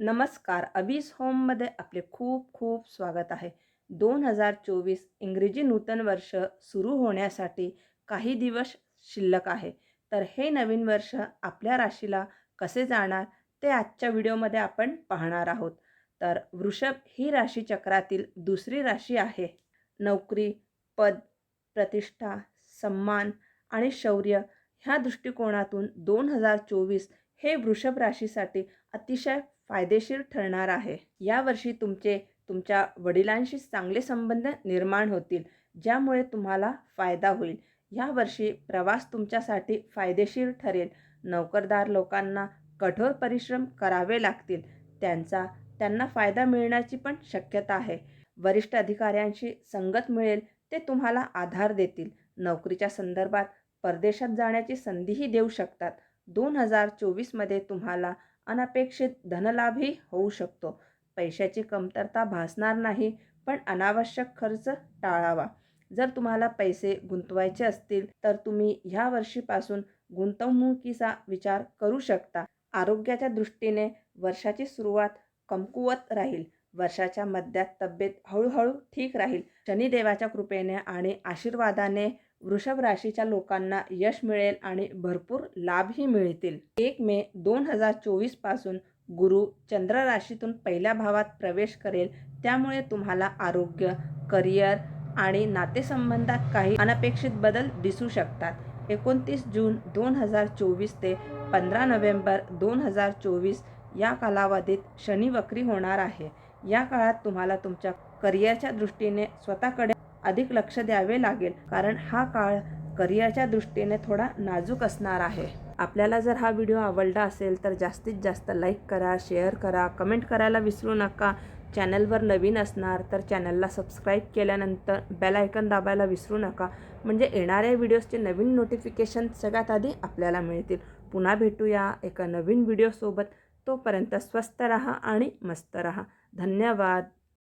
नमस्कार. अबीस होममध्ये आपले खूप खूप स्वागत आहे. दोन हजार चोवीस इंग्रजी नूतन वर्ष सुरू होण्यासाठी काही दिवस शिल्लक आहे. तर हे नवीन वर्ष आपल्या राशीला कसे जाणार ते आजच्या व्हिडिओमध्ये आपण पाहणार आहोत. तर वृषभ ही राशी चक्रातील दुसरी राशी आहे. नोकरी पद प्रतिष्ठा सन्मान आणि शौर्य ह्या दृष्टिकोनातून दोन हजार चोवीस हे वृषभ राशीसाठी अतिशय फायदेशीर ठरणार आहे. यावर्षी तुमचे तुमच्या वडिलांशी चांगले संबंध निर्माण होतील ज्यामुळे तुम्हाला फायदा होईल. यावर्षी प्रवास तुमच्यासाठी फायदेशीर ठरेल. नोकरदार लोकांना कठोर परिश्रम करावे लागतील. त्यांचा त्यांना फायदा मिळण्याची पण शक्यता आहे. वरिष्ठ अधिकाऱ्यांशी संगत मिळेल ते तुम्हाला आधार देतील. नोकरीच्या संदर्भात परदेशात जाण्याची संधीही देऊ शकतात. दोन हजार चोवीसमध्ये तुम्हाला अनपेक्षित धनलाभही होऊ शकतो. पैशाची कमतरता भासणार नाही पण अनावश्यक खर्च टाळावा. जर तुम्हाला पैसे गुंतवायचे असतील तर तुम्ही ह्या वर्षीपासून गुंतवणुकीचा विचार करू शकता. आरोग्याच्या दृष्टीने वर्षाची सुरुवात कमकुवत राहील. वर्षाच्या मध्यात तब्येत हळूहळू ठीक राहील. शनिदेवाच्या कृपेने आणि आशीर्वादाने वृषभ राशीच्या लोकांना यश मिळेल आणि भरपूर लाभही मिळतील. एक मे दोन हजार चोवीसपासून गुरु चंद्र राशीतून पहिल्या भावात प्रवेश करेल. त्यामुळे तुम्हाला आरोग्य करिअर आणि नातेसंबंधात काही अनपेक्षित बदल दिसू शकतात. एकोणतीस जून दोन हजार चोवीस ते पंधरा नोव्हेंबर दोन हजार चोवीस या कालावधीत शनी वक्री होणार आहे. या काळात तुम्हाला तुमच्या करिअरच्या दृष्टीने स्वतःकडे अधिक लक्ष द्यावे लागेल. कारण हा काळ करिअरच्या दृष्टीने थोडा नाजूक असणार आहे. आपल्याला जर हा व्हिडिओ आवडला असेल तर जास्तीत जास्त लाईक करा शेअर करा कमेंट करायला विसरू नका. चॅनलवर नवीन असणार तर चॅनलला सबस्क्राईब केल्यानंतर बेल आयकन दाबायला विसरू नका. म्हणजे येणाऱ्या व्हिडिओजचे नवीन नोटिफिकेशन सगळ्यात आधी आपल्याला मिळतील. पुन्हा भेटूया एका नवीन व्हिडिओसोबत. तोपर्यंत स्वस्त रहा आणि मस्त रहा. धन्यवाद.